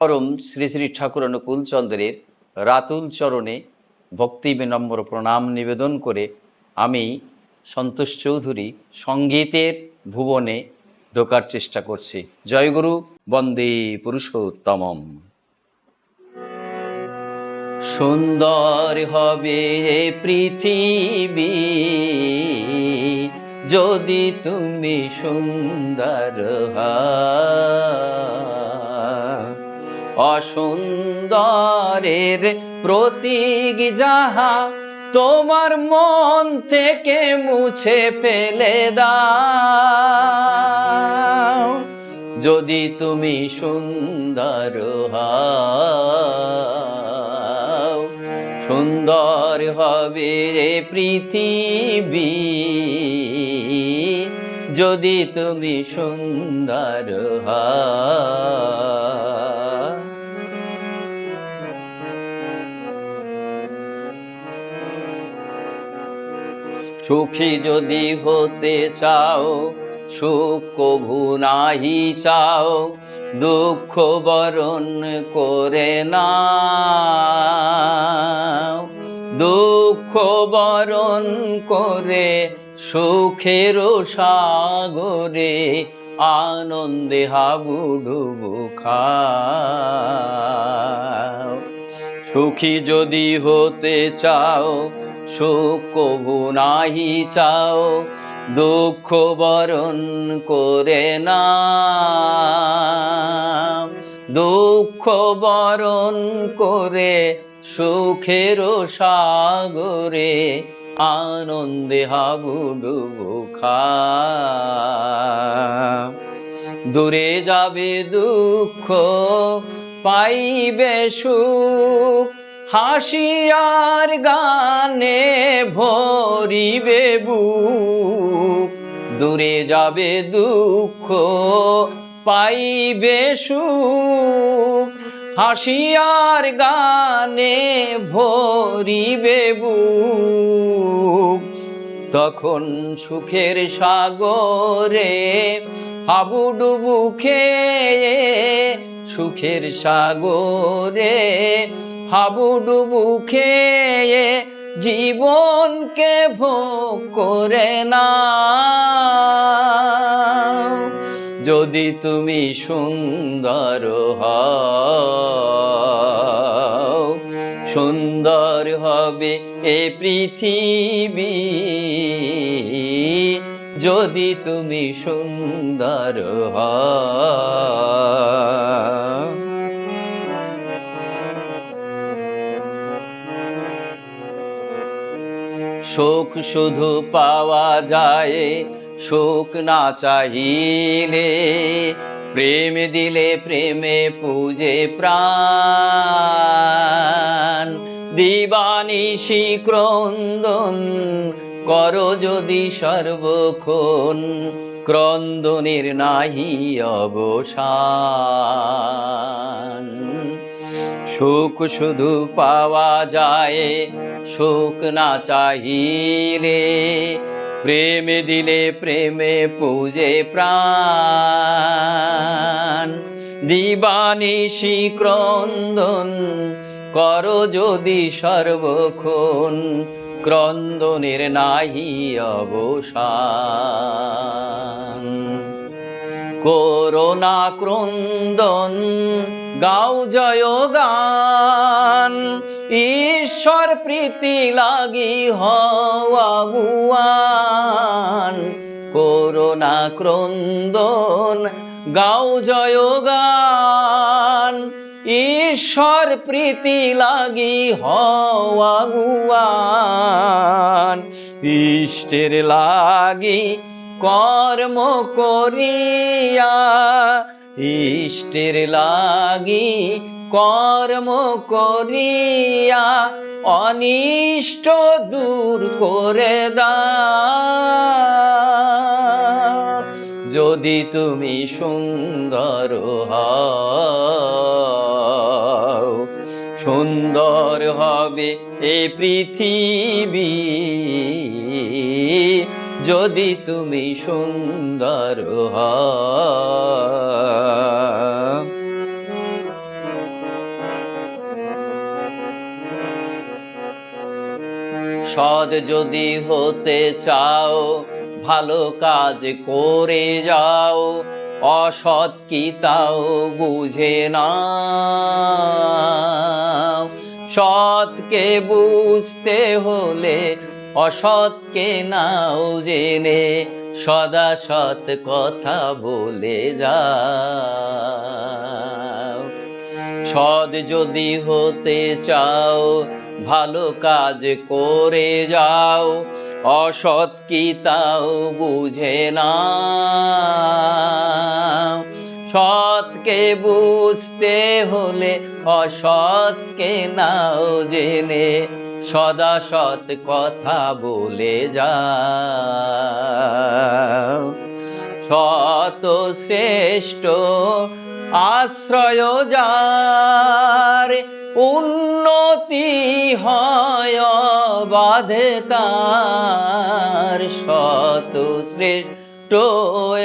পরম শ্রী শ্রী ঠাকুর অনুকূল চন্দ্রের রাতুল চরণে ভক্তি বিনম্র প্রণাম নিবেদন করে আমি সন্তোষ চৌধুরী সঙ্গীতের ভুবনে ঢোকার চেষ্টা করছি জয়গুরু বন্দে পুরুষোত্তমম সুন্দর হবে পৃথিবী, যদি তুমি সুন্দর হও। অসুন্দরের প্রতীক যাহা তোমার মন থেকে মুছে ফেলে দাও। যদি তুমি সুন্দর হও, সুন্দর হবে রে পৃথিবী। যদি তুমি সুন্দর হও সুখী যদি হতে চাও, সুখ কভু নাহি চাও, দুঃখ বরণ করে না দুঃখ বরণ করে সুখের সাগরে আনন্দে হাবুডুবু খাও। সুখী যদি হতে চাও সুখ কবু চাও, দুঃখ বরণ করে না দুঃখ বরণ করে সুখের সাগরে আনন্দে হাবুডুবু খা দূরে যাবে দুঃখ, পাইবে সুখ হাসিয়ার গানে ভরিবে বুক। দূরে যাবে দুঃখ, পাইবে সুখ। হাসিয়ার গানে ভরিবে বুক। তখন সুখের সাগরে হাবুডুবু খেয়ে সুখের সাগরে হাবুডুবু খেয়ে জীবনকে ভোগ করে না যদি তুমি সুন্দর হও, সুন্দর হবে এ পৃথিবী। যদি তুমি সুন্দর হও সুখ শুধু পাওয়া যায় সুখ না চাহিলে প্রেম দিলে প্রেমে পূজে প্রাণ। দিবানিশি ক্রন্দন কর যদি সর্বক্ষণ, ক্রন্দনের নাহি অবসান। সুখ শুধু পাওয়া যায় সুখ না চাহিলে প্রেম দিলে প্রেমে পূজে প্রাণ। দিবানিশি ক্রন্দন কর যদি সর্বক্ষণ ক্রন্দনের নাহি অবসান। করোনা ক্রন্দন, গাও জয় গান। ঈশ্বর প্রীতি লাগি হওয়াগুয়ান করোনা ক্রন্দন, গাও জয় গান। ঈশ্বর প্রীতি লাগি হওয়াগুয়ান ইষ্টের লাগি কর্ম করিয়া, ইষ্টের লাগি কর্ম করিয়া অনিষ্ট দূর করে দাও। যদি তুমি সুন্দর হও, সুন্দর হবে এ পৃথিবী। যদি তুমি সুন্দর হও সৎ যদি হতে চাও, ভালো কাজ করে যাও, অসৎ কি তাও বুঝে না সৎকে বুঝতে হলে, অসৎকে নাও জেনে, সদা সৎ কথা বলে যাও। সৎ যদি হতে চাও ভালো কাজ করে যাও, অসৎ কি তাও বুঝে না সৎকে বুঝতে হলে, অসৎকে নাও জেনে, সদা সৎ কথা বলে যাও। শত শ্রেষ্ঠ আশ্রয় যার উন্নতি হয় বাধে তার শত শ্রেষ্ঠ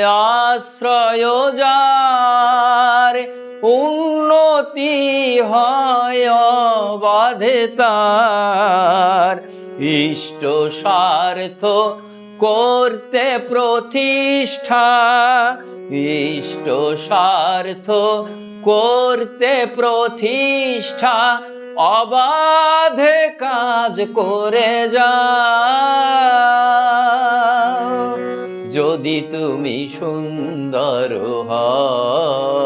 আশ্রয় যার। উন্নতি হয় বাধে তার ইষ্ট স্বার্থ করতে প্রতিষ্ঠা, ইষ্ট স্বার্থ করতে প্রতিষ্ঠা, অবাধে কাজ করে যা যদি তুমি সুন্দর হও,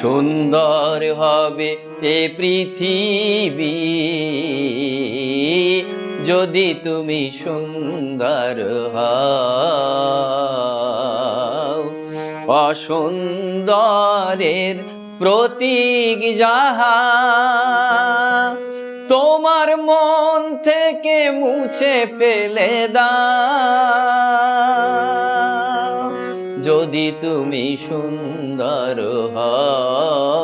সুন্দর হবে এ পৃথিবী। যদি তুমি সুন্দর অসুন্দরের প্রতীক যাহা, তোমার মন থেকে মুছে ফেলে দা যদি তুমি সুন্দর হও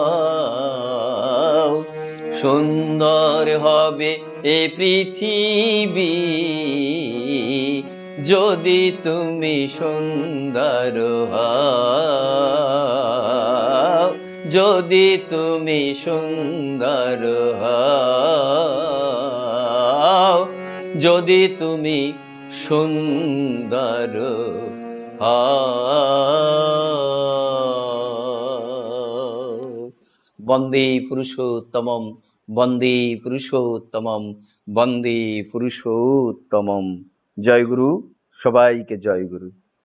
সুন্দর হবে এ পৃথিবী। যদি তুমি সুন্দর হও, যদি তুমি সুন্দর হও, যদি তুমি সুন্দর হও। বন্দে পুরুষোত্তম বন্দে পুরুষোত্তমম বন্দে পুরুষোত্তমম। জয় গুরু সবাইকে জয় গুরু।